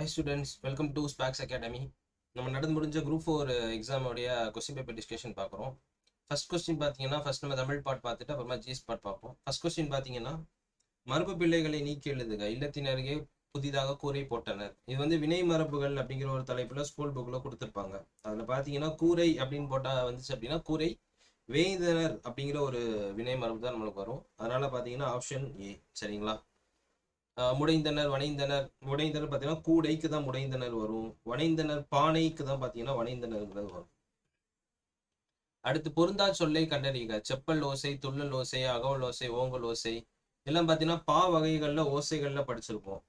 Hi students welcome to Specs academy நம்ம நடந்து முடிஞ்ச குரூப் ஃபோர் எக்ஸாமோடைய கொஸ்டின் பேப்பர் டிஸ்கஷன் பார்க்குறோம். ஃபர்ஸ்ட் கொஸ்டின் பார்த்தீங்கன்னா ஃபர்ஸ்ட் நம்ம தமிழ் பாட் பார்த்துட்டு அப்புறமா ஜிஎஸ் பாட் பார்ப்போம். ஃபர்ஸ்ட் கொஸ்டின் பார்த்தீங்கன்னா மரபு பிள்ளைகளை நீக்கி எழுதுக. இல்லத்தினருகே புதிதாக கூரை போட்டனர். இது வந்து வினை மரபுகள் அப்படிங்கிற ஒரு தலைப்புல ஸ்கூல் புக்கில் கொடுத்துருப்பாங்க. அதில் பார்த்தீங்கன்னா கூரை அப்படின்னு போட்டால் வந்துச்சு அப்படின்னா கூரை வேந்தனர் அப்படிங்கிற ஒரு வினை மரபு தான் நம்மளுக்கு வரும். அதனால பார்த்தீங்கன்னா ஆப்ஷன் ஏ சரிங்களா? முடைந்தனர் வனைந்தனர். முடைந்தனர் பார்த்தீங்கன்னா கூடைக்கு தான் முடைந்தனர் வரும். வனைந்தனர் பானைக்கு தான் பார்த்தீங்கன்னா வனைந்தனர்ங்கிறது வரும். அடுத்து பொருந்தா சொல்லை கண்டறியுங்க செப்பல் ஓசை துள்ளல் ஓசை அகவல் ஓசை ஓங்கல் ஓசை. எல்லாம் பார்த்தீங்கன்னா பா வகைகள்ல ஓசைகள்ல படிச்சிருப்போம்.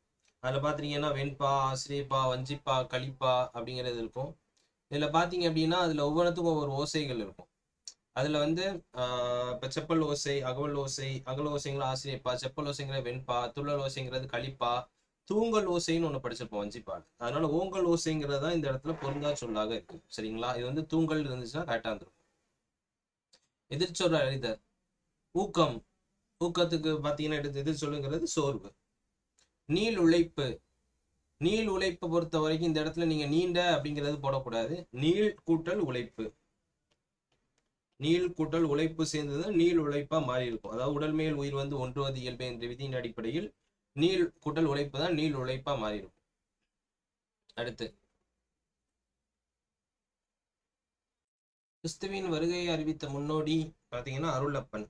அதில் பார்த்தீங்கன்னா வெண்பா ஆசிரியப்பா வஞ்சிப்பா களிப்பா அப்படிங்கிறது இருக்கும். இதில் பார்த்தீங்க அப்படின்னா அதில் ஒவ்வொன்றுத்துக்கும் ஒவ்வொரு ஓசைகள் இருக்கும். அதில் வந்து ஆஹ் இப்போ செப்பல் ஓசை அகவல் ஓசை அகல் ஓசைங்கிற ஆசிரியப்பா செப்பல் ஓசைங்கிற வெண்பா துள்ளல் ஓசைங்கிறது களிப்பா தூங்கல் ஓசைன்னு ஒன்று படிச்சிருப்போம் வஞ்சிப்பாடு அதனால ஓங்கல் ஓசைங்கிறது தான் இந்த இடத்துல பொருந்தா சொல்லாக இருக்கு. சரிங்களா? இது வந்து தூங்கல் இருந்துச்சுன்னா கரெக்டாக இருந்திருக்கும். எதிர்ச்சொல் அறிதர் ஊக்கம். ஊக்கத்துக்கு பார்த்தீங்கன்னா எடுத்து எதிர் சொல்லுங்கிறது சோர்வு. நீள் உழைப்பு. நீள் உழைப்பு பொறுத்த வரைக்கும் இந்த இடத்துல நீங்க நீண்ட அப்படிங்கிறது போடக்கூடாது. நீள் கூட்டல் உழைப்பு. நீள் கூட்டல் உழைப்பு சேர்ந்தது நீள் உழைப்பா மாறி இருக்கும் அதாவது உடல் மேல் உயிர் வந்து ஒன்றுவது இயல்பு என்ற விதியின் அடிப்படையில் நீள் கூட்டல் உழைப்பு தான் நீள் உழைப்பா மாறி இருக்கும் அடுத்து. கிறிஸ்துவின் வருகையை அறிவித்த முன்னோடி பார்த்தீங்கன்னா அருளப்பன்.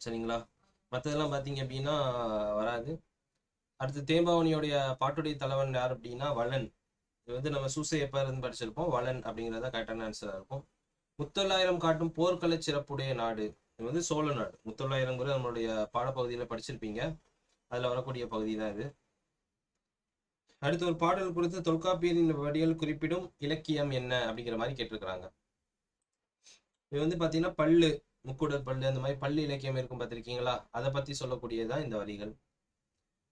சரிங்களா? மற்றதெல்லாம் பார்த்தீங்க அப்படின்னா வராது. அடுத்து தேம்பாவணியோடைய பாட்டுடைய தலைவன் யார் அப்படின்னா வளன். இது வந்து நம்ம சூசையப்பா இருந்து படிச்சிருப்போம். வளன் அப்படிங்கிறத கரெக்டான ஆன்சராக இருக்கும். முத்தொள்ளாயிரம் காட்டும் போர்க்கலை சிறப்புடைய நாடு. இது வந்து சோழ நாடு. முத்தொள்ளாயிரங்கிறது நம்மளுடைய பாடப்பகுதியில் படிச்சிருப்பீங்க. அதில் வரக்கூடிய பகுதி தான் இது. அடுத்து ஒரு பாடல் குறித்து தொல்காப்பியரின் வடிகள் குறிப்பிடும் இலக்கியம் என்ன அப்படிங்கிற மாதிரி கேட்டிருக்கிறாங்க. இது வந்து பார்த்தீங்கன்னா பல்லு முக்குடல் பல்லு அந்த மாதிரி பள்ளி இலக்கியம் இருக்கும் பார்த்திருக்கீங்களா? அதை பற்றி சொல்லக்கூடியதுதான் இந்த வரிகள்.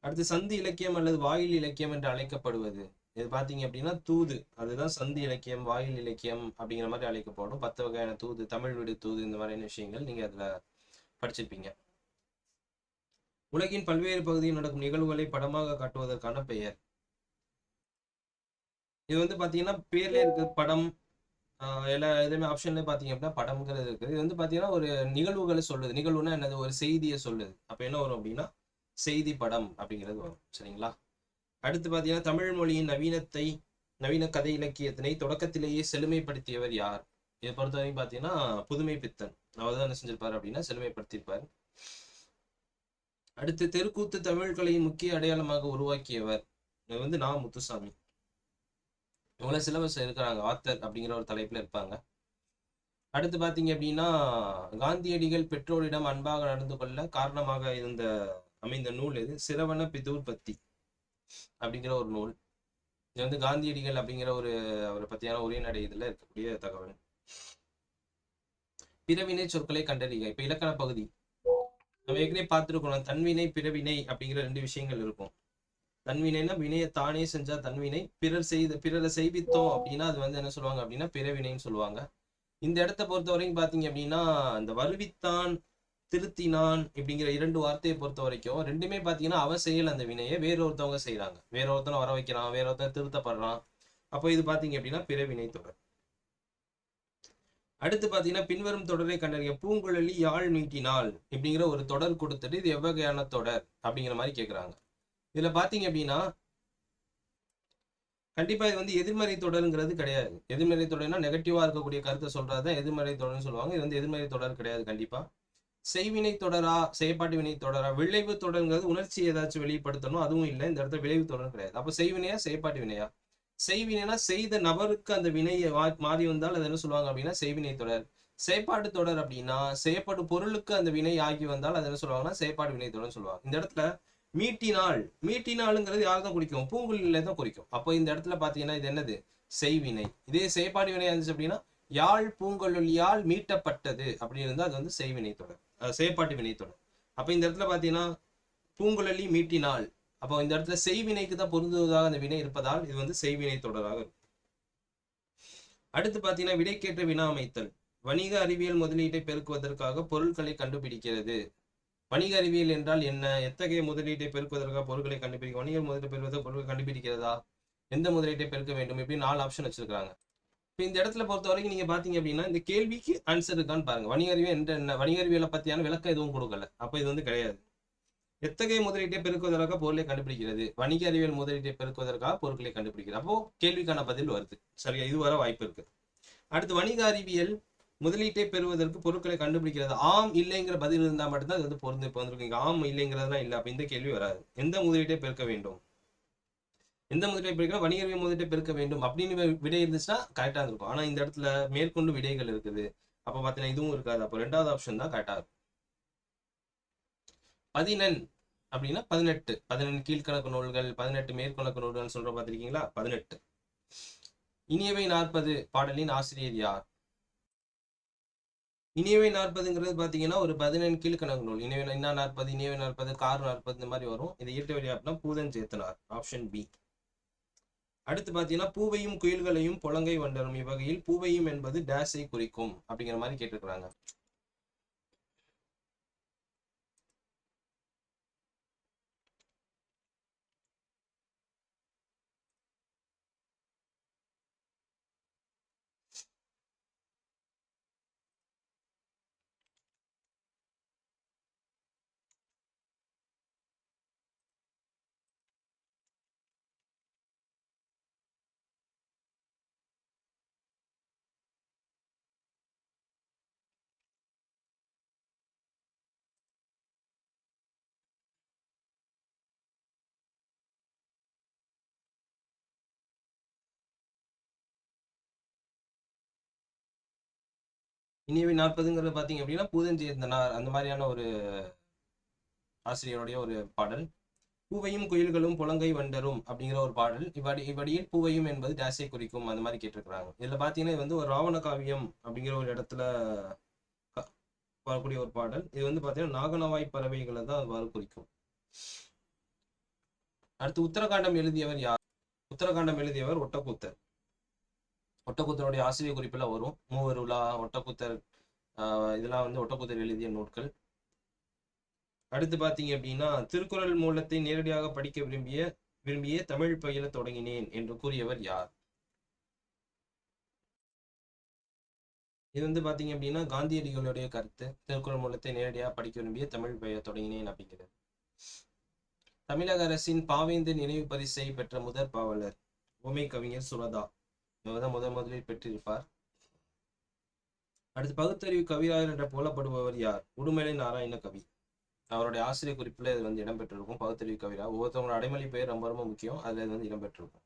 அடுத்து சந்தி இலக்கியம் அல்லது வாயில் இலக்கியம் என்று அழைக்கப்படுவது. இது பார்த்தீங்க அப்படின்னா தூது. அதுதான் சந்தி இலக்கியம் வாயில் இலக்கியம் அப்படிங்கிற மாதிரி அழைக்கப்படும். பத்து வகையான தூது தமிழ் விடு தூது இந்த மாதிரியான விஷயங்கள் நீங்க அதுல படிச்சிருப்பீங்க. உலகின் பல்வேறு பகுதியில் நடக்கும் நிகழ்வுகளை படமாக காட்டுவதற்கான பெயர். இது வந்து பாத்தீங்கன்னா பேர்ல இருக்க படம் ஆஹ் எல்லா எதுவுமே ஆப்ஷன்ல பாத்தீங்க அப்படின்னா படம்ங்கிறது இருக்குது இது வந்து பாத்தீங்கன்னா ஒரு நிகழ்வுகளை சொல்லுது. நிகழ்வுனா என்னது? ஒரு செய்தியை சொல்லுது. அப்ப என்ன வரும் அப்படின்னா செய்தி படம் அப்படிங்கிறது வரும். சரிங்களா? அடுத்து பார்த்தீங்கன்னா தமிழ் மொழியின் நவீனத்தை நவீன கதை இலக்கியத்தினை தொடக்கத்திலேயே செழுமைப்படுத்தியவர் யார்? இதை பொறுத்தவரைக்கும் பார்த்தீங்கன்னா புதுமை பித்தன். அவர் தான் என்ன செஞ்சிருப்பார் அப்படின்னா செழுமைப்படுத்தியிருப்பார். அடுத்து தெருக்கூத்து தமிழ் கலையின் முக்கிய அடையாளமாக உருவாக்கியவர் இது வந்து நா. முத்துசாமி. இவங்கள சிலபஸ் இருக்கிறாங்க ஆத்தர் அப்படிங்கிற ஒரு தலைப்பில் இருப்பாங்க. அடுத்து பார்த்தீங்க அப்படின்னா காந்தியடிகள் பெற்றோரிடம் அன்பாக நடந்து கொள்ள காரணமாக இருந்த அமைந்த நூல் எது? சிரவண பிதூர் பத்தி அப்படிங்கிற ஒரு நூல். இது வந்து காந்தியடிகள் அப்படிங்கிற ஒரு அவரை பத்தியான உரைநடை இதில் இருக்கக்கூடிய தகவல். பிறவினை சொற்களை கண்டறிக. இப்ப இலக்கண பகுதி. நம்ம ஏற்கனவே பார்த்துருக்கோம். தன்வினை பிறவினை அப்படிங்கிற ரெண்டு விஷயங்கள் இருக்கும். தன்வினைனா வினையை தானே செஞ்சா தன்வினை. பிறர் செய்த பிறரை செய்வித்தோம் அப்படின்னா அது வந்து என்ன சொல்லுவாங்க அப்படின்னா பிறவினைன்னு சொல்லுவாங்க. இந்த இடத்த பொறுத்த வரைக்கும் பாத்தீங்க அப்படின்னா இந்த வருவித்தான் திருத்தினான் இப்படிங்கிற இரண்டு வார்த்தையை பொறுத்த வரைக்கும் ரெண்டுமே பார்த்தீங்கன்னா அவன் செய்யல அந்த வினையை வேற ஒருத்தவங்க செய்கிறாங்க வேற ஒருத்தனை வர வைக்கிறான் வேற ஒருத்தன் திருத்தப்படுறான். அப்போ இது பார்த்தீங்க அப்படின்னா பிறவினை தொடர். அடுத்து பார்த்தீங்கன்னா பின்வரும் தொடரை கண்டறிய பூங்குழலி யாழ் நீட்டினாள் இப்படிங்கிற ஒரு தொடர் கொடுத்துட்டு இது எவ்வகையான தொடர் அப்படிங்கிற மாதிரி கேட்குறாங்க இதில் பார்த்தீங்க அப்படின்னா கண்டிப்பா இது வந்து எதிர்மறை தொடருங்கிறது கிடையாது. எதிர்மறை தொடர்னா நெகட்டிவா இருக்கக்கூடிய கருத்தை சொல்றதுதான் எதிர்மறை தொடர்னு சொல்லுவாங்க. இது வந்து எதிர்மறை தொடர் கிடையாது கண்டிப்பா. செய்வினை தொடரா செயற்பாட்டு வினை தொடரா விளைவு தொடர்ங்கிறது உணர்ச்சி ஏதாச்சும் வெளிப்படுத்தணும் அதுவும் இல்லை. இந்த இடத்துல விளைவு தொடர் கிடையாது. அப்போ செய்வினையா செயற்பாட்டு வினையா? செய்வினைனா செய்த நபருக்கு அந்த வினையை மாறி வந்தால் அது என்ன சொல்லுவாங்க அப்படின்னா செய்வினை தொடர். செயற்பாடு தொடர் அப்படின்னா செயற்பாடு பொருளுக்கு அந்த வினை ஆகி வந்தால் அது என்ன சொல்லுவாங்கன்னா செயற்பாடு வினை தொடர்னு சொல்லுவாங்க. இந்த இடத்துல மீட்டினாள் மீட்டினாளுங்கிறது யார் தான் குறிக்கும்? பூங்குழில தான் குறிக்கும். அப்போ இந்த இடத்துல பார்த்தீங்கன்னா இது என்னது? செய்வினை. இதே செயற்பாடு வினை இருந்துச்சு அப்படின்னா யாழ் பூங்கொழியால் மீட்டப்பட்டது அப்படின்னு இருந்தால் அது வந்து செய்வினை தொடர். செயற்பாட்டு வினைத்தொடர் அப்ப இந்த இடத்துல பாத்தீங்கன்னா பூங்குழலி மீட்டினால் அப்போ இந்த இடத்துல செய்வினைக்கு தான் பொருந்துவதாக அந்த வினை இருப்பதால் இது வந்து செய்வினை தொடராக இருக்கும். அடுத்து பாத்தீங்கன்னா விடைக்கேற்ற வினா அமைத்தல் வணிக அறிவியல் முதலீட்டை பெருக்குவதற்காக பொருட்களை கண்டுபிடிக்கிறது. வணிக அறிவியல் என்றால் என்ன? எத்தகைய முதலீட்டை பெருக்குவதற்காக பொருட்களை கண்டுபிடிக்க வணிக முதலீட்டை பெறுவதற்கு பொருட்களை கண்டுபிடிக்கிறதா? எந்த முதலீட்டை பெருக்க வேண்டும்? இப்படி நாலு ஆப்ஷன் வச்சிருக்காங்க இப்போ இந்த இடத்துல பொறுத்த வரைக்கும் நீங்க பார்த்தீங்க அப்படின்னா இந்த கேள்விக்கு ஆன்சர் இருக்கான்னு பாருங்க. வணிக என்ற என்ன வணிக பற்றியான விளக்கம் எதுவும் கொடுக்கல. அப்போ இது வந்து கிடையாது. எத்தகைய முதலீட்டை பெருக்குவதற்காக பொருளை கண்டுபிடிக்கிறது? வணிக அறிவியல் முதலீட்டை பெருக்குவதற்காக பொருட்களை கண்டுபிடிக்கிறது. அப்போ கேள்விக்கான பதில் வருது. சரியா? இது வர வாய்ப்பு இருக்கு. அடுத்து வணிக அறிவியல் முதலீட்டை பெறுவதற்கு பொருட்களை கண்டுபிடிக்கிறது ஆம் இல்லைங்கிற பதில் இருந்தால் மட்டும்தான் அது வந்து பொருந்து இப்போ வந்திருக்கு. இங்க ஆம் இல்லைங்கிறதுலாம் இல்லை. அப்போ இந்த கேள்வி வராது. எந்த முதலீட்டை பெருக்க வேண்டும்? எந்த முதலீட்டை பெருக்கணும் வணிக முதலீட்டை பெருக்க வேண்டும் அப்படின்னு விடை இருந்துச்சுன்னா கரெக்டாக இருக்கும் ஆனால் இந்த இடத்துல மேற்கொண்டு விடைகள் இருக்குது. அப்போ பாத்தீங்கன்னா இதுவும் இருக்காது. அப்போ ரெண்டாவது ஆப்ஷன் தான் கரெக்டாக இருக்கும். பதினெண் அப்படின்னா பதினெட்டு. பதினெண் கீழ்கணக்கு நூல்கள் பதினெட்டு மேற்கணக்கு நூல்கள் சொல்ற பார்த்துருக்கீங்களா பதினெட்டு. இனியவை நாற்பது பாடலின் ஆசிரியர் யார்? இனியவை நாற்பதுங்கிறது பார்த்தீங்கன்னா ஒரு பதினெண் கீழ்கணக்கு நூல். இனியவை இன்னா நாற்பது இனியவை நாற்பது கார் நாற்பது இந்த மாதிரி வரும். இது இயற்ற வழி அப்படின்னா பூதன் சேத்தனார் ஆப்ஷன் பி அடுத்து பாத்தீங்கன்னா பூவையும் குயில்களையும் புலங்கை வண்டரும் இவ்வகையில் பூவையும் என்பது டேஸை குறிக்கும் அப்படிங்கிற மாதிரி கேட்டிருக்கிறாங்க. இனியவை நாற்பதுங்கிறது பார்த்தீங்க அப்படின்னா பூதஞ்சேந்தனார் அந்த மாதிரியான ஒரு ஆசிரியருடைய ஒரு பாடல். பூவையும் குயில்களும் புலங்கை வண்டரும் அப்படிங்கிற ஒரு பாடல். இவ்வடி இவ்வடியில் பூவையும் என்பது டேஸை குறிக்கும் அந்த மாதிரி கேட்டிருக்கிறாங்க இதுல பாத்தீங்கன்னா இது வந்து ஒரு ராவண காவியம் அப்படிங்கிற ஒரு இடத்துல வரக்கூடிய ஒரு பாடல். இது வந்து பாத்தீங்கன்னா நாகனவாய் பறவைகளை தான் அது குறிக்கும். அடுத்து உத்தரகாண்டம் எழுதியவர் யார்? உத்தரகாண்டம் எழுதியவர் ஒட்டக்கூத்தர். ஒட்டக்கூத்தருடைய ஆசிரியர் குறிப்பில் வரும். மூவர் உலா ஒட்டக்கூத்தர் இதெல்லாம் வந்து ஒட்டக்கூத்தர் எழுதிய நூட்கள். அடுத்து பார்த்தீங்க அப்படின்னா திருக்குறள் மூலத்தை நேரடியாக படிக்க விரும்பிய விரும்பிய தமிழ் பயில தொடங்கினேன் என்று கூறியவர் யார்? இது வந்து பாத்தீங்க அப்படின்னா காந்தியடிகளுடைய கருத்து. திருக்குறள் மூலத்தை நேரடியாக படிக்க விரும்பிய தமிழ் பெயர் தொடங்கினேன் அப்படிங்கிறது. தமிழக அரசின் பாவேந்து நினைவு பரிசை பெற்ற முதற் பாவலர் உமை கவிஞர் சுரதா. தான் முதன் முதலில் பெற்றிருப்பார். அடுத்து பகுத்தறிவு கவிராயர் என்ற புகழப்படுபவர் யார்? உடுமலை நாராயண கவி. அவருடைய ஆசிரியர் குறிப்பில் இது வந்து இடம்பெற்றிருக்கும். பகுத்தறிவு கவிரா ஒவ்வொருத்தவங்களோட அடைமொழி பெயர் ரொம்ப ரொம்ப முக்கியம். அதுல இது வந்து இடம்பெற்றிருக்கும்.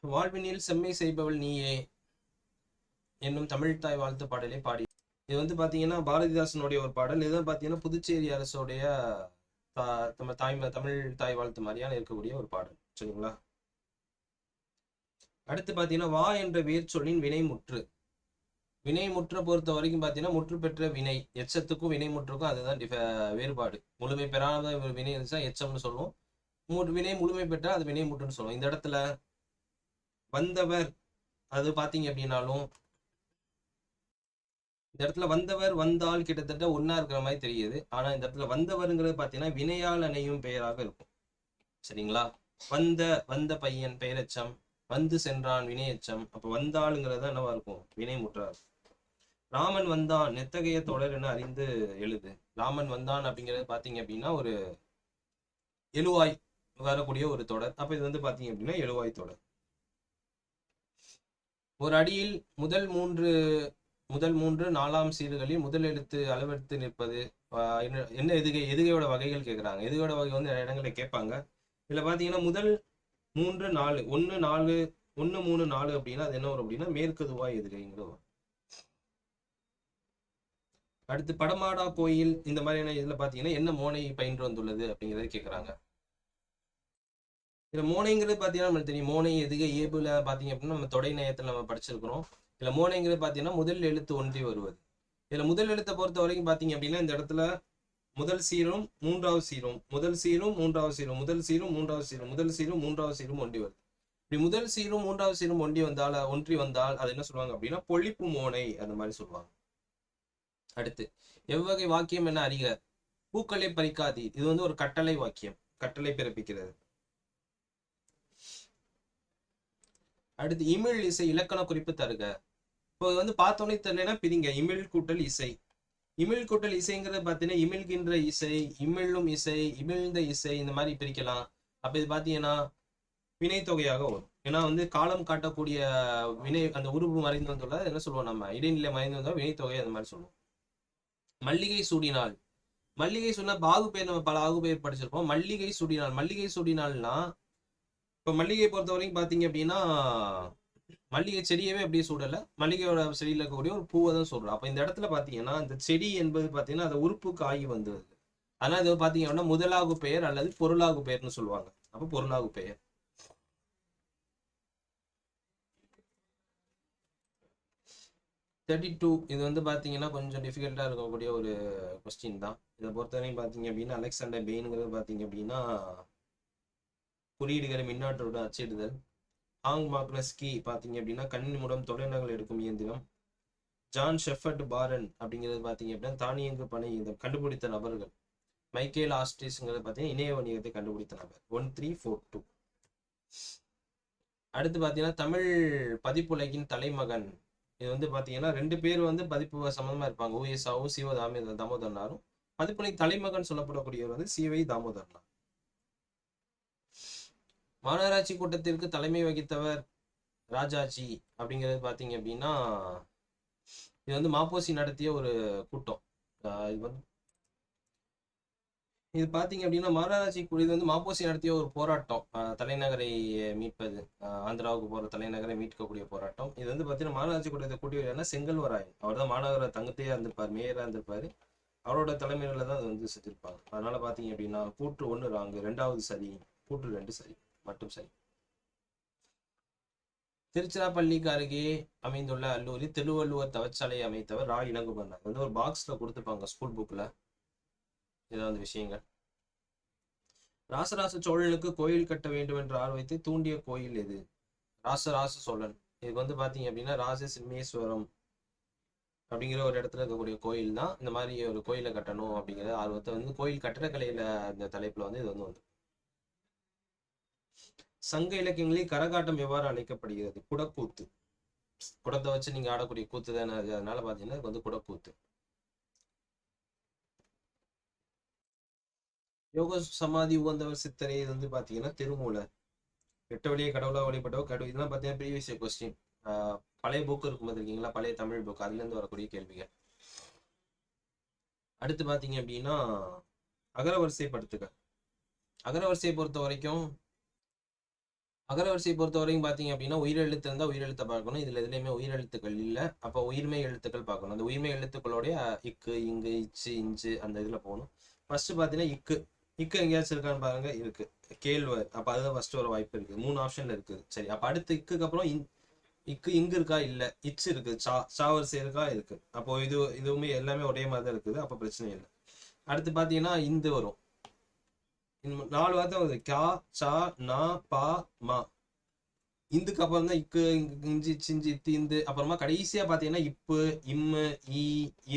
வாழ்வினில் செம்மை செய்பவள் நீயே என்னும் தமிழ் தாய் வாழ்த்து பாடலை பாடி. இது வந்து பாத்தீங்கன்னா பாரதிதாசனுடைய ஒரு பாடல். இது பாத்தீங்கன்னா புதுச்சேரி அரசுடைய தா- தாய் தமிழ் தாய் வாழ்த்து மாதிரியான இருக்கக்கூடிய ஒரு பாடல். சரிங்களா? அடுத்து பார்த்தீங்கன்னா வா என்ற வேர் சொல்லின் வினைமுற்று வினைமுற்ற பொறுத்த வரைக்கும் பார்த்தீங்கன்னா முற்று பெற்ற வினை எச்சத்துக்கும் வினைமுற்றுக்கும் அதுதான் டிஃப வேறுபாடு. முழுமை பெறாத வினை இருந்துச்சா எச்சம்னு சொல்லுவோம். மு- வினை முழுமை பெற்றால் அது வினைமுற்றுன்னு சொல்லுவோம். இந்த இடத்துல வந்தவர் அது பார்த்தீங்க அப்படின்னாலும் இந்த இடத்துல வந்தவர் வந்தால் கிட்டத்தட்ட ஒன்றா இருக்கிற மாதிரி தெரியுது. ஆனா இந்த இடத்துல வந்தவருங்கிறது பார்த்தீங்கன்னா வினையால் அணையும் பெயராக இருக்கும். சரிங்களா? வந்த வந்த பையன் பெயரெச்சம் வந்து சென்றான் வினையச்சம். அப்ப வந்தாளுங்கிறது என்னவா இருக்கும்? வினை முற்றார் ராமன் வந்தான். நெத்தகைய தொடர் என அறிந்து எழுது. ராமன் வந்தான் அப்படிங்கிறது பாத்தீங்க அப்படின்னா ஒரு எழுவாய் வரக்கூடிய ஒரு தொடர். அப்ப இது வந்து பாத்தீங்க அப்படின்னா எழுவாய் தொடர். ஒரு அடியில் முதல் மூன்று முதல் மூன்று நாலாம் சீர்களில் முதல் எழுத்து அளவெடுத்து நிற்பது என்ன என்ன எதுகை எதுகையோட வகைகள் கேட்குறாங்க எதுகையோட வகை வந்து நிறைய கேட்பாங்க. இதுல பாத்தீங்கன்னா முதல் மூன்று நாலு ஒன்று நாலு ஒன்று மூணு நாலு அப்படின்னா அது என்ன வரும் அப்படின்னா மேற்கதுவாய் எதுகைங்கிறது வரும். அடுத்து படமாடா கோயில் இந்த மாதிரியான இதுல பாத்தீங்கன்னா என்ன மோனை பயின்று வந்துள்ளது அப்படிங்கறத கேக்குறாங்க. இதில் மோனைங்கிறது பாத்தீங்கன்னா நம்மளுக்கு தெரியும். மோனை எதுகை ஏபுல பாத்தீங்க அப்படின்னா நம்ம தொடை நயத்துல நம்ம படிச்சிருக்கிறோம். இதுல மோனைங்கிறது பாத்தீங்கன்னா முதல் எழுத்து ஒன்றி வருவது. இதுல முதல் எழுத்தை பொறுத்த வரைக்கும் பாத்தீங்க அப்படின்னா இந்த இடத்துல முதல் சீரும் மூன்றாவது சீரும் முதல் சீரும் மூன்றாவது சீரும் முதல் சீரும் மூன்றாவது சீரும் முதல் சீரும் மூன்றாவது சீரும் ஒன்றி வருது. இப்படி முதல் சீரும் மூன்றாவது சீரும் ஒன்றி வந்தால் ஒன்றி வந்தால் அது என்ன சொல்லுவாங்க அப்படின்னா பொழிப்பு மோனை அந்த மாதிரி சொல்லுவாங்க. அடுத்து எவ்வகை வாக்கியம் என்ன அறிக? பூக்களை பறிக்காதி. இது வந்து ஒரு கட்டளை வாக்கியம். கட்டளை பிறப்பிக்கிறது. அடுத்து இமிழ் இசை இலக்கண குறிப்பு தருக. இப்போ வந்து பார்த்தோன்னே தெரியலன்னா பிரிங்க. இமிழ் கூட்டல் இசை. இமிழ் கூட்டல் இசைங்கிறது பார்த்தீங்கன்னா இமிழ்கின்ற இசை இமிழும் இசை இமிழ்ந்த இசை இந்த மாதிரி பிரிக்கலாம். அப்போ இது பார்த்தீங்கன்னா வினைத்தொகையாக வரும். ஏன்னா வந்து காலம் காட்டக்கூடிய வினை அந்த உருவு மறைந்து வந்துள்ள என்ன சொல்லுவோம் நம்ம? இடைநிலை மறைந்து வந்தால் வினைத்தொகை அந்த மாதிரி சொல்லுவோம். மல்லிகை சூடினால். மல்லிகை சொன்னால் பாகு பெயர் நம்ம பல ஆகு பெயர் படிச்சிருப்போம். மல்லிகை சூடினால் மல்லிகை சூடினால்னா இப்போ மல்லிகை பொறுத்த வரைக்கும் பார்த்தீங்க அப்படின்னா மல்லிகை செடியவே அப்படியே சூடலை. மல்லிகையோட செடியில் இருக்கக்கூடிய ஒரு பூவை தான் சொல்றோம் அப்போ இந்த இடத்துல பார்த்தீங்கன்னா இந்த செடி என்பது பார்த்தீங்கன்னா அந்த உறுப்புக்கு ஆகி வந்தது ஆனால் இது பார்த்தீங்க அப்படின்னா முதலாகு பெயர் அல்லது பொருளாகு பெயர்னு சொல்லுவாங்க. அப்போ பொருளாகு பெயர். தேர்ட்டி டூ இது வந்து பார்த்தீங்கன்னா கொஞ்சம் டிஃபிகல்ட்டாக இருக்கக்கூடிய ஒரு கொஸ்டின் தான். இதை பொறுத்தவரைக்கும் பார்த்தீங்க அப்படின்னா அலெக்சாண்டர் பெயினுங்கிறது பார்த்தீங்க அப்படின்னா குறியீடுகளை மின்னாற்றோட அச்சிடுதல். ஆங் மாக்னஸ்கி பார்த்தீங்க அப்படின்னா கணினி மூலம் தொலைநகல் எடுக்கும் இயந்திரம். ஜான் ஷெஃபர்ட் பாரன் அப்படிங்கிறது பார்த்தீங்க அப்படின்னா தானியங்கு பணி இயந்திரம் கண்டுபிடித்த நபர்கள். மைக்கேல் ஆஸ்டிஸ்ங்கிறது பார்த்தீங்கன்னா இணைய வணிகத்தை கண்டுபிடித்த நபர். One three four two. அடுத்து பார்த்தீங்கன்னா தமிழ் பதிப்புலகின் தலைமகன். இது வந்து பார்த்தீங்கன்னா ரெண்டு பேர் வந்து பதிப்பு சம்மந்தமாக இருப்பாங்க. ஓஎஸ்ஆவும் சிவ தாமி தாமோதரனாரும் பதிப்புலகின் தலைமகன் சொல்லப்படக்கூடியவர் வந்து சிவை தாமோதரனார் மாநகராட்சி கூட்டத்திற்கு தலைமை வகித்தவர் ராஜாஜி அப்படிங்கிறது பார்த்தீங்க அப்படின்னா இது வந்து மாப்போசி நடத்திய ஒரு கூட்டம். ஆஹ் இது வந்து இது பார்த்தீங்க அப்படின்னா மாநகராட்சி கு- இது வந்து மாப்போசி நடத்திய ஒரு போராட்டம். ஆஹ் தலைநகரை மீட்பது. ஆஹ் ஆந்திராவுக்கு போகிற தலைநகரை மீட்கக்கூடிய போராட்டம். இது வந்து பார்த்தீங்கன்னா மாநகராட்சி கூட்டத்தை கூட்டியவர் செங்கல்வராயன். அவர் தான் மாநகர தங்கத்தையாக இருந்திருப்பார் மேயராக இருந்திருப்பார். அவரோட தலைமையில தான் அது வந்து செஞ்சிருப்பாங்க. அதனால பார்த்தீங்க அப்படின்னா கூற்று ஒன்று ராங்கு ரெண்டாவது சரி கூற்று ரெண்டு சரி மட்டும் சரி. திருச்சிராப்பள்ளிக்கு அருகே அமைந்துள்ள அல்லூரி திருவள்ளுவர் தவச்சாலை அமைத்தவர் ரா. இளங்குமன்னார் வந்து ஒரு பாக்ஸ்ல கொடுத்துப்பாங்க ஸ்கூல் புக்ல ஏதாவது விஷயங்கள். ராசராச சோழனுக்கு கோயில் கட்ட வேண்டும் என்ற ஆர்வத்தை தூண்டிய கோயில் எது? ராசராச சோழன். இதுக்கு வந்து பாத்தீங்க அப்படின்னா ராச சிம்மேஸ்வரம் அப்படிங்கிற ஒரு இடத்துல இருக்கக்கூடிய கோயில் தான் இந்த மாதிரி ஒரு கோயிலை கட்டணும் அப்படிங்கிற ஆர்வத்தை வந்து கோயில் கட்டடக்கலையில அந்த தலைப்புல வந்து இது வந்து வந்து சங்க இலக்கியங்களில் கரகாட்டம் எவ்வாறு அழைக்கப்படுகிறது? குடக்கூத்து. குடத்தை வச்சு நீங்க ஆடக்கூடிய கூத்து தானே அது. அதனால பாத்தீங்கன்னா வந்து குடக்கூத்து. யோக சமாதி உகந்தவர் சித்தரை இது வந்து பாத்தீங்கன்னா திருமூலர். எட்டு வழியை கடவுளா வழிபட்டவோ கடவுள். இதெல்லாம் பாத்தீங்கன்னா ப்ரீவியஸ் கொஸ்டின் பழைய புக் இருக்கும் இருக்கீங்களா பழைய தமிழ் புக் அதுல இருந்து வரக்கூடிய கேள்விகள். அடுத்து பாத்தீங்க அப்படின்னா அகரவரிசைப்படுத்துக. அகரவரிசையை பொறுத்த வரைக்கும் அகரவரிசையை பொறுத்த வரைக்கும் பார்த்தீங்க அப்படின்னா உயிரெழுத்து இருந்தால் உயிரெழுத்தை பார்க்கணும். இதில் எதுலையுமே உயிரெழுத்துக்கள் இல்லை. அப்போ உயிர்மை எழுத்துக்கள் பார்க்கணும். அந்த உயிர்மை எழுத்துக்களுடைய இக்கு இங்கு இச்சு இஞ்சு அந்த இதில் போகணும். ஃபர்ஸ்ட் பார்த்தீங்கன்னா இக்கு. இக்கு எங்கேயாச்சும் இருக்கான்னு பாருங்க இருக்கு. கேழ்வர் அப்போ அதுதான் ஃபர்ஸ்ட் ஒரு வாய்ப்பு இருக்குது மூணு ஆப்ஷன்ல இருக்குது சரி அப்போ அடுத்து இக்குக்கு அப்புறம் இன் இக்கு இங்கு இருக்கா? இல்லை. இச்சு இருக்கு. சா சாவரிசை இருக்கா? இருக்கு. அப்போ இது இதுவுமே எல்லாமே ஒரே மாதிரி தான் இருக்குது. அப்போ பிரச்சனை இல்லை. அடுத்து பார்த்தீங்கன்னா இந்து வரும். நாலு வார்த்தை வருது. கா சா நா பா மா. இந்துக்கு அப்புறம் தான் இக்கு இஞ்சி சிஞ்சி தீந்து. அப்புறமா கடைசியா பாத்தீங்கன்னா இப்பு இம்மு ஈ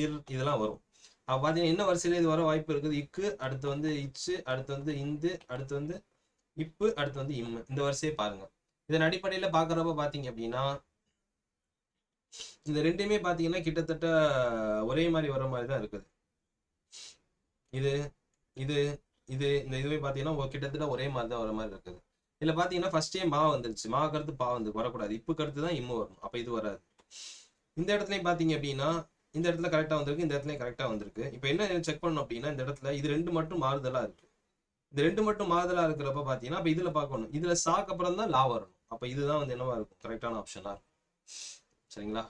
இர் இதெல்லாம் வரும். அப்ப பாத்தீங்கன்னா என்ன வரிசையில இது வர வாய்ப்பு இருக்குது? இக்கு அடுத்து வந்து இச்சு அடுத்து வந்து இந்து அடுத்து வந்து இப்பு அடுத்து வந்து இம்மு. இந்த வரிசையை பாருங்க. இதன் அடிப்படையில பாக்குறப்ப பாத்தீங்க அப்படின்னா இந்த ரெண்டுமே பாத்தீங்கன்னா கிட்டத்தட்ட ஒரே மாதிரி வர மாதிரி தான் இருக்குது. இது இது இது இந்த இதுவே பார்த்தீங்கன்னா கிட்டத்தட்ட ஒரே மாதிரி தான் வர மாதிரி இருக்குது. இதில் பார்த்தீங்கன்னா ஃபர்ஸ்டே மா வந்துருச்சு. மா கருத்து பா வந்து வரக்கூடாது. இப்போ கருத்து தான் இம்மு வரும் அப்போ இது வராது. இந்த இடத்துலையும் பார்த்தீங்க அப்படின்னா இந்த இடத்துல கரெக்டாக வந்திருக்கு இந்த இடத்துலையும் கரெக்டாக வந்திருக்கு. இப்போ என்ன செக் பண்ணணும் அப்படின்னா இந்த இடத்துல இது ரெண்டு மட்டும் மாறுதலாக இருக்கு. இது ரெண்டு மட்டும் மாறுதலாக இருக்கிறப்ப பார்த்தீங்கன்னா அப்போ இதில் பார்க்கணும். இதில் சாக்கு அப்புறம் தான் லா வரணும். அப்போ இதுதான் வந்து என்னவா இருக்கும்? கரெக்டான ஆப்ஷனாக இருக்கும். சரிங்களா?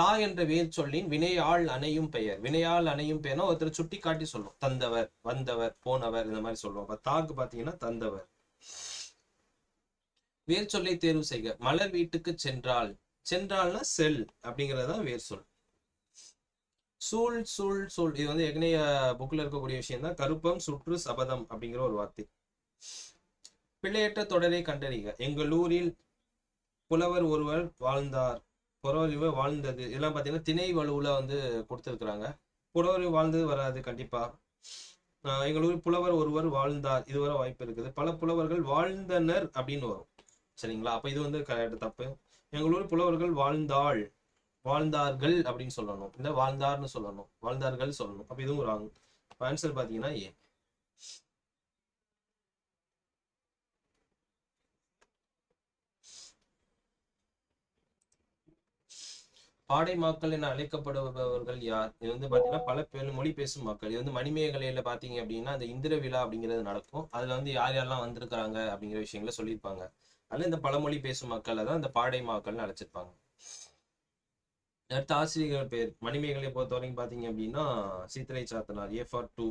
தா என்ற வேர் சொல்லின் வினையாள் அணையும் பெயர். வினையாள் அணையும் பெயர்னா ஒருத்தர் சுட்டி காட்டி சொல்லும். தந்தவர் வந்தவர் போனவர் இந்த மாதிரி சொல்லுவோம். அப்ப தாக்கு பாத்தீங்கன்னா தந்தவர். வேர் சொல்லை தேர்வு செய்க. மலர் வீட்டுக்கு சென்றால். சென்றால்னா செல் அப்படிங்கறதுதான் வேர் சொல். சூழ் சூழ் சூழ். இது வந்து ஏற்கனவே புக்ல இருக்கக்கூடிய விஷயம் தான் கருப்பம் சுற்று சபதம் அப்படிங்கிற ஒரு வார்த்தை. பிள்ளையற்ற தொடரை கண்டறிக. எங்கள் ஊரில் புலவர் ஒருவர் வாழ்ந்தார். புறவழிவு வாழ்ந்தது. இதெல்லாம் பார்த்தீங்கன்னா திணை வலுவில் வந்து கொடுத்துருக்குறாங்க. புலவர் வாழ்ந்தது வராது கண்டிப்பா. ஆஹ் எங்கள் ஊர் புலவர் ஒருவர் வாழ்ந்தார். இது வர வாய்ப்பு இருக்குது. பல புலவர்கள் வாழ்ந்தனர் அப்படின்னு வரும். சரிங்களா? அப்ப இது வந்து கரெக்ட் தப்பு. எங்கள் ஊர் புலவர்கள் வாழ்ந்தாள். வாழ்ந்தார்கள் அப்படின்னு சொல்லணும். இல்லை வாழ்ந்தார்னு சொல்லணும். வாழ்ந்தார்கள் சொல்லணும். அப்போ இதுவும் ராங் ஆன்சர் பாத்தீங்கன்னா ஏ பாடை மக்கள் என அழைக்கப்படுபவர்கள் யார்? இது வந்து பாத்தீங்கன்னா பல மொழி பேசும் மக்கள். இது வந்து மணிமேகலையில பாத்தீங்க அப்படின்னா அந்த இந்திர விழா அப்படிங்கிறது நடக்கும். அதுல வந்து யார் யாரெல்லாம் வந்திருக்கிறாங்க அப்படிங்கிற விஷயங்களை சொல்லியிருப்பாங்க. அதனால இந்த பழமொழி பேசும் மக்கள் தான் இந்த பாடை மக்கள்னு அழைச்சிருப்பாங்க. அடுத்த ஆசிரியர்கள் பேர். மணிமேகலை பொறுத்த வரைக்கும் பாத்தீங்க அப்படின்னா Seethalai Sathanar A for two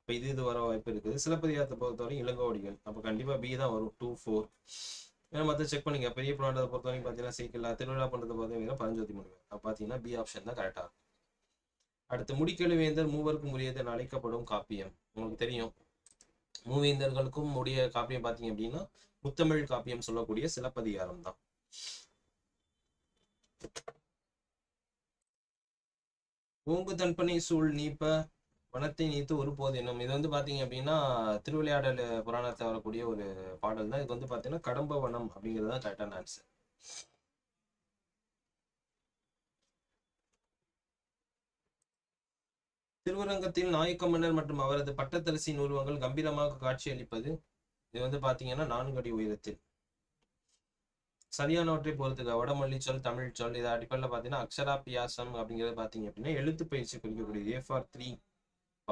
இப்போ இது இது வர வாய்ப்பு இருக்குது. சிலப்பதிகாரத்தை பொறுத்த வரைக்கும் இளங்கோடிகள். அப்போ கண்டிப்பா பி தான் வரும். டூ ஃபோர் ஏன்னா மற்ற செக் பண்ணுங்க பெரிய புராண்டத்தை பொறுத்த வரைக்கும் பார்த்தீங்கன்னா சீக்கிரம் திருவிழா பண்ணுறதை பார்த்தீங்கன்னா பரஞ்சோதி முனிவர் அப்போ பார்த்தீங்கன்னா பி ஆப்ஷன் தான் கரெக்டாக இருக்கும். அடுத்து முடிக்கெழுவேந்தர் மூவருக்கும் உரியது என அழைக்கப்படும் காப்பியம். உங்களுக்கு தெரியும். மூவேந்தர்களுக்கும் உடைய காப்பியம் பார்த்தீங்க அப்படின்னா முத்தமிழ் காப்பியம் சொல்லக்கூடிய சிலப்பதிகாரம் தான். ஓங்கு தன்பனை சூழ் நீப்ப வனத்தை நீத்து ஒரு போதினும் இது வந்து பாத்தீங்க அப்படின்னா திருவிளையாடல் புராணத்தை வரக்கூடிய ஒரு பாடல் தான். இது வந்து பாத்தீங்கன்னா கடம்ப வனம் அப்படிங்கிறது தான் கரெக்டான ஆன்சர் திருவரங்கத்தில் நாயக்க மன்னர் மற்றும் அவரது பட்டத்தரசின் உருவங்கள் கம்பீரமாக காட்சியளிப்பது. இது வந்து பாத்தீங்கன்னா நான்கு அடி உயரத்தில். சரியானவற்றை பொறுத்துக்க வடமொழி சொல் தமிழ் சொல் இது அடிப்படையில் பார்த்தீங்கன்னா அக்ஷராபியாசம் அப்படிங்கிறது பார்த்தீங்க அப்படின்னா எழுத்து பயிற்சி குறிக்கக்கூடியது. ஏ ஃபார் த்ரீ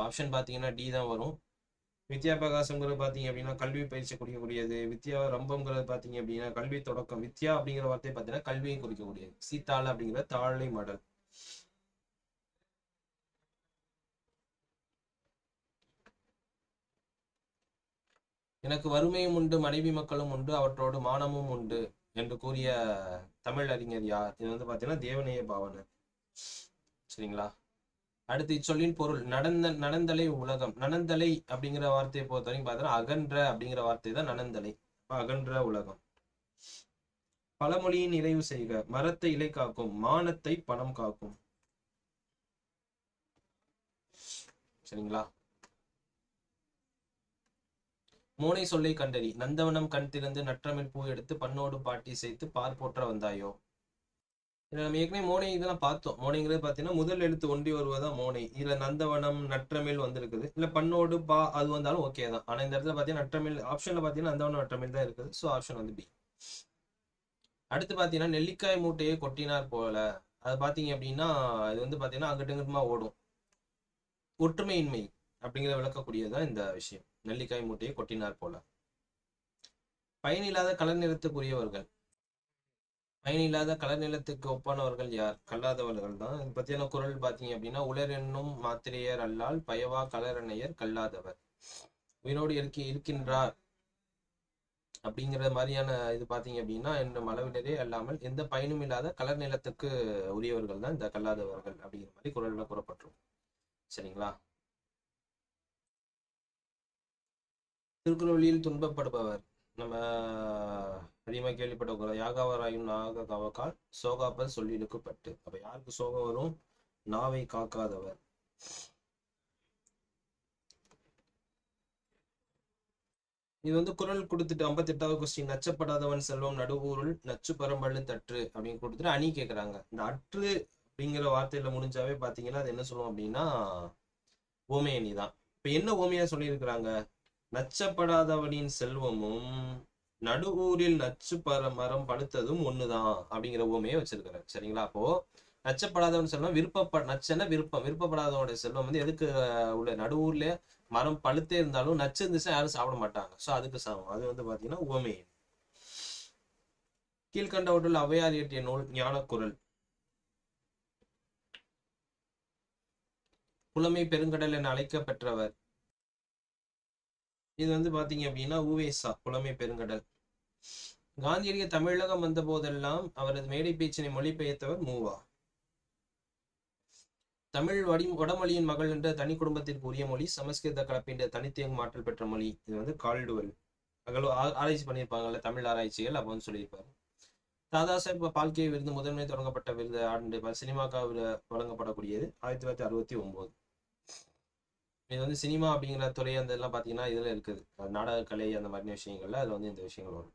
ஆப்ஷன் பார்த்தீங்கன்னா டி தான் வரும். வித்யா பிரகாசம்ங்கிறது பார்த்தீங்க அப்படின்னா கல்வி பயிற்சி குறிக்கக்கூடியது வித்யா ரம்பம்ங்கிறது பார்த்தீங்க அப்படின்னா கல்வி தொடக்கம். வித்யா அப்படிங்கிற வார்த்தை பார்த்தீங்கன்னா கல்வியை குறிக்கக்கூடியது. சீத்தாள் அப்படிங்கிற தாழை மடல். எனக்கு வறுமையும் உண்டு மனைவி மக்களும் உண்டு அவற்றோடு மானமும் உண்டு என்று கூறிய தமிழ் அறிஞர் யார்? இது வந்து பார்த்தீங்கன்னா தேவநேய பாவனர். சரிங்களா? அடுத்து இச்சொல்லின் பொருள் நடந்த நடந்தலை உலகம். நனந்தலை அப்படிங்கிற வார்த்தையை பொறுத்த வரைக்கும் பார்த்தோன்னா அகன்ற அப்படிங்கிற வார்த்தை தான் நனந்தலை அகன்ற உலகம் பழமொழியின் நிறைவு செய்க மரத்தை இலை காக்கும் மானத்தை பணம் காக்கும் சரிங்களா? மோனை சொல்லை கண்டறி நந்தவனம் கண் திறந்து நற்றமிழ் பூ எடுத்து பண்ணோடு பாட்டி சேர்த்து பார் போற்ற வந்தாயோ? நம்ம ஏற்கனவே மோனை இதெல்லாம் பார்த்தோம். மோனைங்கிறது பார்த்தீங்கன்னா முதல் எழுத்து ஒண்டி வருவதா மோனை. இதுல நந்தவனம் நற்றமிழ் வந்திருக்குது. இல்ல பண்ணோடு பா அது வந்தாலும் ஓகே தான். ஆனா இந்த இடத்துல பார்த்தீங்கன்னா நற்றமிழ் ஆப்ஷன்ல பார்த்தீங்கன்னா நந்தவனம் நற்றமிழ் தான் இருக்குது. ஸோ ஆப்ஷன் வந்து பி அடுத்து பார்த்தீங்கன்னா நெல்லிக்காய் மூட்டையை கொட்டினார் போல. அது பார்த்தீங்க அப்படின்னா இது வந்து பார்த்தீங்கன்னா அங்கிட்டு ஓடும். ஒற்றுமையின்மை அப்படிங்கிறத விளக்கக்கூடியதான் இந்த விஷயம். நெல்லிக்காய் மூட்டையை கொட்டினார் போல. பயனில்லாத கலர் நிறத்துக்குரியவர்கள் பயனில்லாத கலர் நிலத்துக்கு ஒப்பானவர்கள் யார்? கல்லாதவர்கள் தான். இது பத்தியான குரல் பார்த்தீங்க அப்படின்னா உலர் என்னும் மாத்திரையர் அல்லால் பயவா கலரணையர் கல்லாதவர். உயிரோடு இருக்க இருக்கின்றார் அப்படிங்கிற மாதிரியான இது பார்த்தீங்க அப்படின்னா என்னும் அளவிடரே அல்லாமல் எந்த பயனும் இல்லாத கலர் நிலத்துக்கு உரியவர்கள் தான் இந்த கல்லாதவர்கள் அப்படிங்கிற மாதிரி குரல்ல கூறப்பட்டிருக்கும் சரிங்களா? திருக்குறளில் துன்பப்படுபவர். நம்ம அதிகமாக கேள்விப்பட்ட யாகாவராயும் நாக கவக்கால் சொல்லி சொல்லிடுக்கப்பட்டு அப்ப யாருக்கு சோகம் வரும்? நாவை காக்காதவர். இது வந்து குரல் கொடுத்துட்டு ஐம்பத்தெட்டாவது கொஸ்டின் நச்சப்படாதவன் செல்வம் நடுவூருள் நச்சு பரம்பள்ளு தற்று அப்படின்னு கொடுத்துட்டு அணி கேட்குறாங்க இந்த அற்று அப்படிங்கிற வார்த்தையில முடிஞ்சாவே பாத்தீங்கன்னா அது என்ன சொல்லுவோம் அப்படின்னா ஓமையணி தான் இப்ப என்ன ஓமையா சொல்லியிருக்கிறாங்க? நச்சப்படாதவனின் செல்வமும் நடுவூரில் நச்சு பர மரம் படுத்ததும் ஒண்ணுதான் அப்படிங்கிற ஊமையை வச்சிருக்கிறார். சரிங்களா? அப்போ நச்சப்படாதவன் செல்வம் விருப்பப்ப நச்சன விருப்பம் விருப்பப்படாதவனுடைய செல்வம் வந்து எதுக்கு உள்ள நடுவூர்ல மரம் பழுத்தே இருந்தாலும் நச்சு இருந்துச்சுன்னா யாரும் சாப்பிட மாட்டாங்க. ஸோ அதுக்கு சமம். அது வந்து பாத்தீங்கன்னா உவமை. கீழ்கண்டவற்றுள் ஔவையார் இயற்றிய நூல் ஞானக்குரல். புலமை பெருங்கடல் என அழைக்கப்பெற்றவர். இது வந்து பாத்தீங்க அப்படின்னா உவேசா புலமை பெருங்கடல். காந்தியடிக தமிழகம் வந்த போதெல்லாம் அவரது மேடை பேச்சினை மொழிபெயர்த்தவர் மூவா. தமிழ் வடி வடமொழியின் மகள் என்ற தனி குடும்பத்திற்கு உரிய மொழி சமஸ்கிருத கலப்பின் தனித்தியங்கு மாற்றல் பெற்ற மொழி. இது வந்து கால்டுவல். அகலோ ஆராய்ச்சி பண்ணியிருப்பாங்கல்ல தமிழ் ஆராய்ச்சிகள் அப்போ வந்து சொல்லியிருப்பாரு. தாதாசாஹேப் பால்கே விருது முதன்மை தொடங்கப்பட்ட விருது ஆண்டு சினிமாக்காவில் வழங்கப்படக்கூடியது ஆயிரத்தி தொள்ளாயிரத்தி அறுபத்தி ஒன்பது இது வந்து சினிமா அப்படிங்கிற துறை அந்த இதெல்லாம் பார்த்தீங்கன்னா இதில் இருக்குது. நாடகக்கலை அந்த மாதிரி விஷயங்கள்ல அதில் வந்து இந்த விஷயங்கள் வரும்.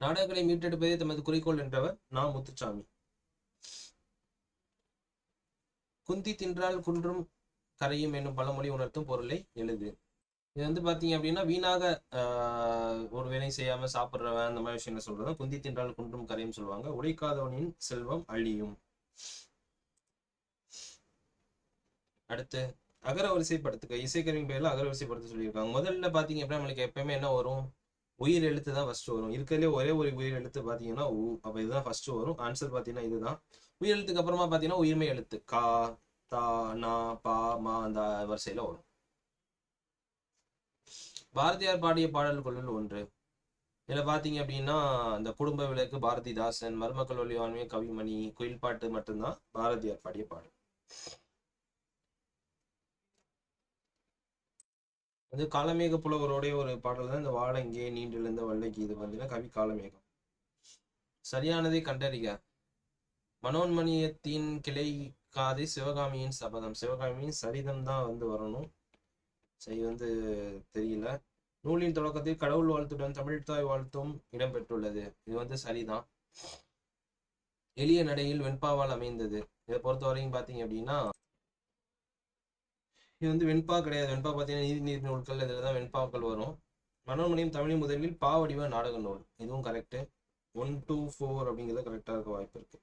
நாடகக்கலை மீட்டெடுப்பதே தமது குறிக்கோள் என்றவர் நா. முத்துச்சாமி குந்தி தின்றால் குன்றும் கரையும் என்னும் பழமொழி உணர்த்தும் பொருளை எழுது. இது வந்து பார்த்தீங்க அப்படின்னா வீணாக ஒரு வேலை செய்யாம சாப்பிட்றவன் அந்த மாதிரி விஷயங்கள் சொல்றது குந்தி தின்றால் குன்றும் கரையும் சொல்லுவாங்க. உழைக்காதவனின் செல்வம் அழியும். அடுத்து அகர வரிசைப்படுத்துக்க இசைக்கருவின் பேர்ல அகர வரிசைப்படுத்த சொல்லியிருக்காங்க. முதல்ல பாத்தீங்க அப்படின்னா நம்மளுக்கு எப்பயுமே என்ன வரும்? உயிர் எழுத்து தான் ஃபர்ஸ்ட் வரும். இருக்கிறதுலே ஒரே ஒரு உயிர் எழுத்து பாத்தீங்கன்னா உ அப்ப இதுதான் ஃபர்ஸ்ட் வரும். ஆன்சர் பாத்தீங்கன்னா இதுதான். உயிர் எழுத்துக்கு அப்புறமா பாத்தீங்கன்னா உயிர்மை எழுத்து கா தா நா பா மா அந்த வரிசையில வரும். பாரதியார் பாடிய பாடல்களுள் ஒன்று. இதுல பாத்தீங்க அப்படின்னா இந்த குடும்ப விளக்கு பாரதிதாசன் மருமக்கள் ஒளிவான்மை கவிமணி குயில் பாட்டு மட்டும்தான் பாரதியார் பாடிய பாடல். வந்து காலமேக புலவருடைய ஒரு பாடல் தான் இந்த வாழங்கே நீண்டிருந்த வல்லைக்கு இது பார்த்தீங்கன்னா கவி காலமேகம். சரியானதை கண்டறிக. மனோன்மணியத்தின் கிளை காதை சிவகாமியின் சபதம். சிவகாமியின் சரிதம் தான் வந்து வரணும். சரி வந்து தெரியல. நூலின் தொடக்கத்தில் கடவுள் வாழ்த்துடன் தமிழ்தாய் வாழ்த்தும் இடம்பெற்றுள்ளது இது வந்து சரிதான். எளிய நடையில் வெண்பாவால் அமைந்தது. இதை பொறுத்த வரைக்கும் பார்த்தீங்க அப்படின்னா இது வந்து வெண்பா கிடையாது. வெண்பா பார்த்தீங்கன்னா நீதி நீர் நூல்கள் இதில் தான் வெண்பாக்கள் வரும். மனோன்மணியம் தமிழ் முதலில் பா வடிவ நாடக நூல். இதுவும் கரெக்டு ஒன் டூ ஃபோர் அப்படிங்கிறது கரெக்டாக இருக்க வாய்ப்பு இருக்கு.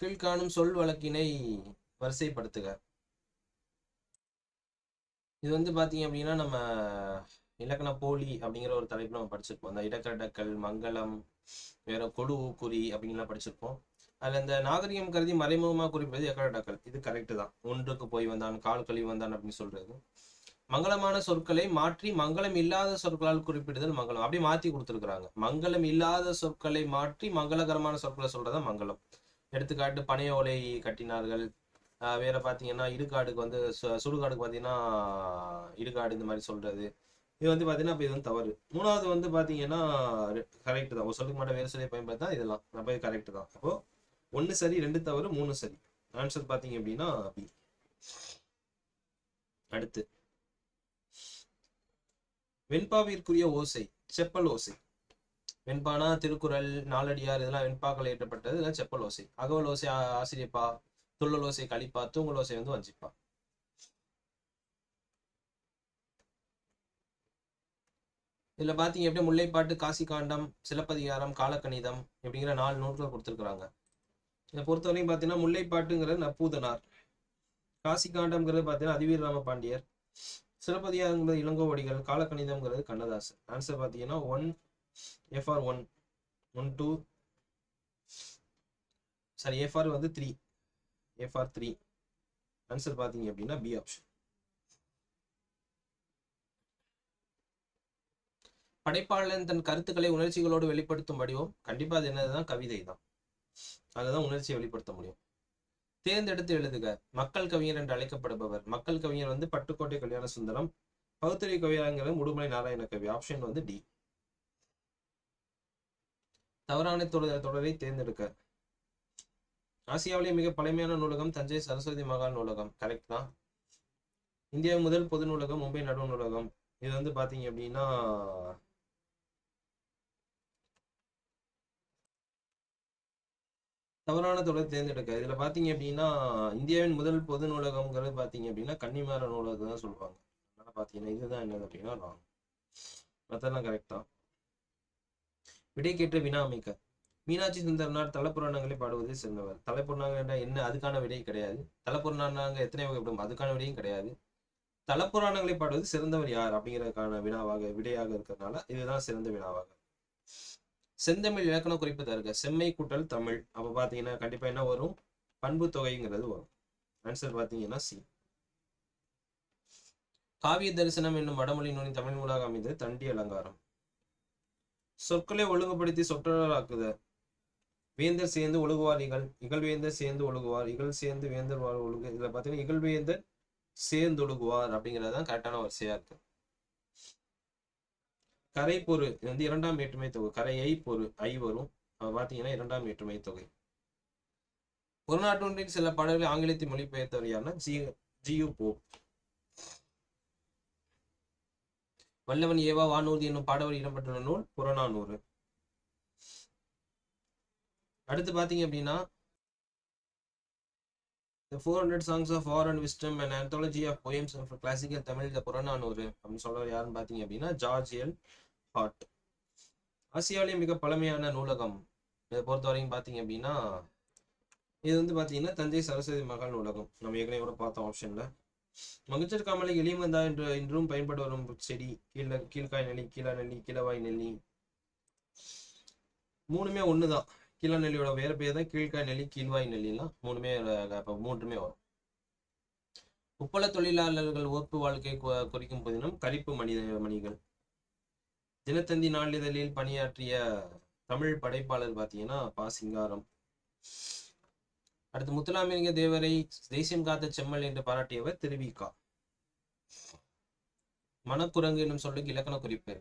கீழ்காணும் சொல் வழக்கினை வரிசைப்படுத்துக. இது வந்து பார்த்தீங்க அப்படின்னா நம்ம இலக்கண போலி அப்படிங்கிற ஒரு தலைப்பு நம்ம படிச்சிருப்போம். அந்த இடக்கடக்கல் மங்களம் வேற கொடு குறி அப்படிங்கலாம் படிச்சிருப்போம். அதில் இந்த நாகரிகம் கருதி மறைமுகமாக குறிப்பது எக்கடக்கல் இது கரெக்டு தான். ஒன்றுக்கு போய் வந்தான் கால் கழிவு வந்தான் அப்படின்னு சொல்றது. மங்களமான சொற்களை மாற்றி மங்களம் இல்லாத சொற்களால் குறிப்பிடுதல் மங்களம். அப்படி மாற்றி கொடுத்துருக்குறாங்க. மங்களம் இல்லாத சொற்களை மாற்றி மங்களகரமான சொற்களை சொல்றதா மங்களம். எடுத்துக்காட்டு பனைய ஓலை கட்டினார்கள். வேற பார்த்தீங்கன்னா இடுகாடுக்கு வந்து சுடுகாடுக்கு பார்த்தீங்கன்னா இடுகாடு இந்த மாதிரி சொல்றது. இது வந்து பார்த்தீங்கன்னா இப்போ இது வந்து தவறு. மூணாவது வந்து பார்த்தீங்கன்னா கரெக்ட் தான். ஒரு சொல்லுக்கு மட்டும் வேறு சொல்லி பயன்படுத்தா இதெல்லாம். அப்போ கரெக்ட் தான். அப்போ ஒன்று சரி ரெண்டு தவறு மூணு சரி. ஆன்சர் பார்த்தீங்க அப்படின்னா பி அடுத்து. வெண்பாவிற்குரிய ஓசை செப்பல் ஓசை. வெண்பானா திருக்குறள் நாலடியார் இதெல்லாம் வெண்பாக்கள் ஏற்றப்பட்டது இதெல்லாம் செப்பல் ஓசை. அகவல் ஓசை ஆசிரியப்பா துள்ளல் ஓசை கழிப்பா தூங்கல் ஓசை வந்து வஞ்சிப்பா. இதுல பாத்தீங்க எப்படி முல்லைப்பாட்டு காசி காண்டம் சிலப்பதிகாரம் காலக்கணிதம் இப்படிங்கிற நாலு நூல்கள் கொடுத்துருக்குறாங்க. இதை பொறுத்தவரைக்கும் பார்த்தீங்கன்னா முல்லைப்பாட்டுங்கிறது நப்பூதனார். காசி காண்டம்ங்கிறது பார்த்தீங்கன்னா அதிவீர் ராம பாண்டியர் சிலப்பதிகாரங்கிறது இளங்கோவடிகள் காலக்கணிதம்ங்கிறது கண்ணதாசன். ஆன்சர் பார்த்தீங்கன்னா one for one one two sorry for வந்து த்ரீ எஃப்ஆர் த்ரீ ஆன்சர் பார்த்தீங்க அப்படின்னா பி ஆப்ஷன் படைப்பாளன் தன் கருத்துக்களை உணர்ச்சிகளோடு வெளிப்படுத்தும் வடிவம். கண்டிப்பா அது என்னதுதான் கவிதை தான் அதுதான் உணர்ச்சியை வெளிப்படுத்த முடியும். தேர்ந்தெடுத்து எழுதுக. மக்கள் கவிஞர் என்று அழைக்கப்படுபவர். மக்கள் கவிஞர் வந்து பட்டுக்கோட்டை கல்யாண சுந்தரம் பகுத்தறி கவியாங்கிறது உடுமலை நாராயண கவி. ஆப்ஷன் வந்து டி தவறான தொடர் தொடரை தேர்ந்தெடுக்க. ஆசியாவிலேயே மிக பழமையான நூலகம் தஞ்சை சரஸ்வதி மகால் நூலகம். கரெக்ட் தான். இந்தியாவின் முதல் பொது நூலகம் மும்பை நடுவு நூலகம். இது வந்து பாத்தீங்க அப்படின்னா தவறான தொடர் தேர்ந்தெடுக்க. இதுல பாத்தீங்க அப்படின்னா இந்தியாவின் முதல் பொது நூலகம்ங்கிறது பாத்தீங்க அப்படின்னா கன்னிமார நூலகம் தான் சொல்லுவாங்க. அதனால பாத்தீங்கன்னா இதுதான் என்னது அப்படின்னா ராங். மத்தெல்லாம் கரெக்ட் தான். விடை கேட்டு வினா அமைக்க. மீனாட்சி சுந்தரனார் தலப்புராணங்களை பாடுவதை சேர்ந்தவர் தலைப்புராணங்க என்ன? அதுக்கான விடை கிடையாது. தலைப்புராணங்க எத்தனை வகைப்படும்? அதுக்கான விடையும் கிடையாது. தலப்புராணங்களை பாடுவது சிறந்தவர் யார்? அப்படிங்கிறதுக்கான வினாவாக விடையாக இருக்கிறதுனால இதுதான் சிறந்த வினாவாக. செந்தமிழ் இலக்கண குறிப்பு தருக. செம்மை கூட்டல் தமிழ். அப்ப பாத்தீங்கன்னா கண்டிப்பா என்ன வரும்? பண்பு தொகைங்கிறது வரும். ஆன்சர் பாத்தீங்கன்னா சி காவிய தரிசனம் என்னும் வடமொழி நூலின் தமிழ் நூலாக அமைந்தது தண்டி அலங்காரம். சொற்களை ஒழுங்குபடுத்தி சொற்றொடராக்குத வேந்தர் சேர்ந்து ஒழுகுவார் இகழ் இகழ்வேந்தர் சேர்ந்து ஒழுகுவார் இகழ் சேர்ந்து வேந்தர் வாழ் ஒழுகு. இதுல பாத்தீங்கன்னா இகழ்வேந்தர் சேர்ந்து ஒழுகுவார் அப்படிங்கிறது தான் கரெக்டான வரிசையா இருக்கு. கரை பொரு இது வந்து இரண்டாம் ஏற்றுமை தொகை கரையை பொரு ஐ வரும் பார்த்தீங்கன்னா இரண்டாம் ஏற்றுமை தொகை. ஒரு நாட்டொன்றின் சில பாடல்களை ஆங்கிலத்தில் மொழிபெயர்த்தவர் யாருன்னா ஜி ஜியு போப் வல்லவன் ஏவா வானூர்தி என்னும் பாடவர் இடம்பெற்றுள்ள நூல் புறநானூறு. அடுத்து பார்த்தீங்க அப்படின்னா The 400 songs of war and wisdom and anthology of poems of classical Tamil the Purananuru அப்படின்னு சொல்றவர் யாருன்னு பார்த்தீங்க அப்படின்னா ஜார்ஜ் எல் ஹாட் ஆசியாவிலேயே மிக பழமையான நூலகம். இதை பொறுத்த வரைக்கும் பார்த்தீங்க அப்படின்னா இது வந்து பார்த்தீங்கன்னா தஞ்சை சரஸ்வதி மகால் நூலகம். நம்ம ஏற்கனவே கூட பார்த்தோம் ஆப்ஷனில் மகிழ்ச்சர் காமலை எளிமந்தா என்று இன்றும் பயன்பட்டு வரும் செடி கீழே கீழ்காய் நெல்லி கீழா நெல்லி கீழவாய் நெல்லி. மூணுமே ஒன்று தான் கீழ நெல்லியோட வேறு பேர் தான் கீழ்காய் நெல்லி கீழ்வாய் நெல்லாம் மூணுமே இப்போ மூன்றுமே வரும். உப்பள தொழிலாளர்கள் ஓப்பு வாழ்க்கை குறிக்கும் புதினம் கரிப்பு மனித மணிகள். தினத்தந்தி நாளிதழில் பணியாற்றிய தமிழ் படைப்பாளர் பார்த்தீங்கன்னா பா. சிங்காரம். அடுத்து முத்துலாமிலிங்க தேவரை தேசியம் காத்த செம்மல் என்று பாராட்டியவர் திருவிகா மனக்குரங்கு என்னும் சொல்லுக்கு இலக்கண குறிப்பு.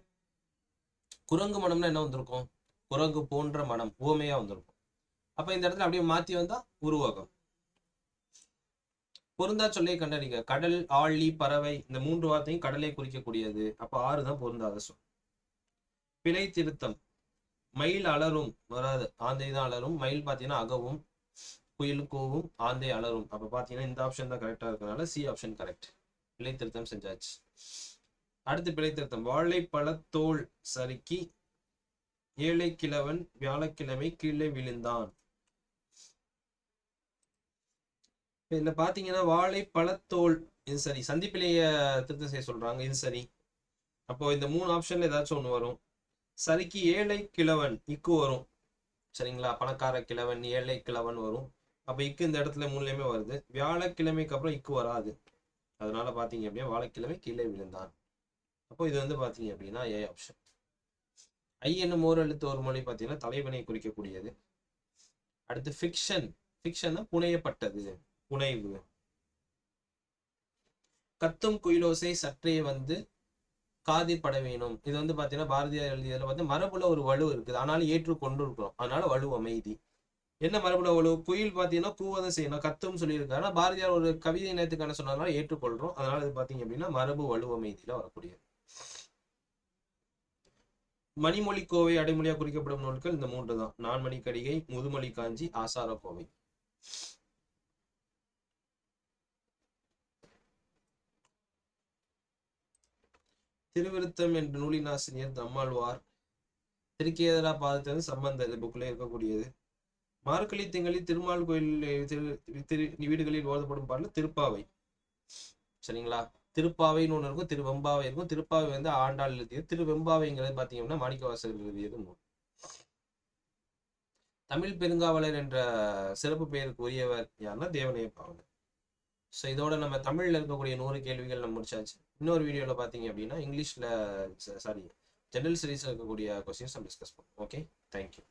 குரங்கு மனம்னா என்ன வந்திருக்கும்? குரங்கு போன்ற மனம் உவமையா வந்திருக்கும். அப்ப இந்த இடத்துல அப்படியே மாத்தி வந்தா உருவகம். பொருந்தா சொல்லை கண்டறிங்க. கடல் ஆழி பறவை இந்த மூன்று வார்த்தையும் கடலை குறிக்கக்கூடியது. அப்ப ஆறு தான் பொருந்தாத சொல். பிழை திருத்தம். மயில் அலரும் வராது. ஆந்தை தான் அலரும். மயில் பார்த்தீங்கன்னா அகவும் குயில் கோவும் ஆந்தை அலரும். அப்ப பாத்தீங்கன்னா இந்த ஆப்ஷன் தான் கரெக்டா இருக்கனால சி ஆப்ஷன் கரெக்ட் பிழை திருத்தம் செஞ்சாச்சு. அடுத்து பிழை திருத்தம். வாழைப்பழத்தோல் சறுக்கி ஏழை கிழவன் வியாழக்கிழமை கீழே விழுந்தான். இப்ப இதுல பாத்தீங்கன்னா வாழைப்பழத்தோல் இது சரி சந்திப்பிலேயே திருத்தம் செய்ய சொல்றாங்க இது சரி அப்போ இந்த மூணு ஆப்ஷன்ல ஏதாச்சும் ஒண்ணு வரும். சரிக்கு ஏழை கிழவன் இக்கு வரும். சரிங்களா? பணக்கார கிழவன் ஏழை கிழவன் வரும். அப்ப இக்கு இந்த இடத்துல மூணுலயுமே வருது. வியாழக்கிழமைக்கு அப்புறம் இக்கு வராது. அதனால பாத்தீங்க அப்படின்னா வாழைக்கிழமை கீழே விழுந்தான். அப்போ இது வந்து பாத்தீங்க அப்படின்னா ஏ ஆப்ஷன் ஐ என்னும் ஓர் எழுத்து ஒரு மொழி பார்த்தீங்கன்னா தலைவனை குறிக்கக்கூடியது. அடுத்து ஃபிக்ஷன் ஃபிக்ஷன் புனையப்பட்டது. புனைவு. கத்தும் குயிலோசை சற்றே வந்து காதி பட வேணும். இது வந்து பாத்தீங்கன்னா பாரதியார் எழுதியதுல வந்து மரபுல ஒரு வலு இருக்குது. ஆனாலும் ஏற்றுக்கொண்டு இருக்கிறோம் அதனால வலு அமைதி. என்ன மரபுல வலு? குயில் பாத்தீங்கன்னா கூவதை செய்யணும். கத்தும் சொல்லியிருக்காரு. ஆனால் பாரதியார் ஒரு கவிதை நேரத்துக்கான சொன்னதுனால ஏற்றுக்கொள்றோம். அதனால இது பார்த்தீங்க அப்படின்னா மரபு வலு அமைதியில் வரக்கூடியது. மணிமொழி கோவை அடைமொழியா குறிக்கப்படும் நூல்கள் இந்த மூன்று தான். நான்மணி கடிகை முதுமொழி காஞ்சி ஆசார கோவை திருவிருத்தம் என்ற நூலின் ஆசிரியர் தம்மாழ்வார். திருக்கேதரா பாதத்திலிருந்து சம்பந்த இந்த புக்ல இருக்கக்கூடியது. மார்கழி திங்களில் திருமால் கோயில் திரு திரு வீடுகளில் ஓதப்படும் பாடல் திருப்பாவை. சரிங்களா? திருப்பாவைன்னு ஒன்று இருக்கும் திருவெம்பாவை இருக்கும். திருப்பாவை வந்து ஆண்டாள் எழுதியது. திருவெம்பாவைங்கிறது பார்த்தீங்கன்னா மாணிக்கவாசகர் எழுதியது நூல். தமிழ் பெருங்காவலர் என்ற சிறப்பு பெயருக்கு உரியவர் யாருன்னா தேவனைய பாவலர் ஸோ இதோட நம்ம தமிழ்ல இருக்கக்கூடிய நூறு கேள்விகள் நம்ம முடிச்சாச்சு. இன்னொரு வீடியோல பார்த்தீங்க அப்படின்னா இங்கிலீஷ்ல சாரி ஜெனரல் சீரீஸில் இருக்கக்கூடிய கொஸ்டின்ஸ் நம்ம டிஸ்கஸ் பண்ணுவோம். Okay thank you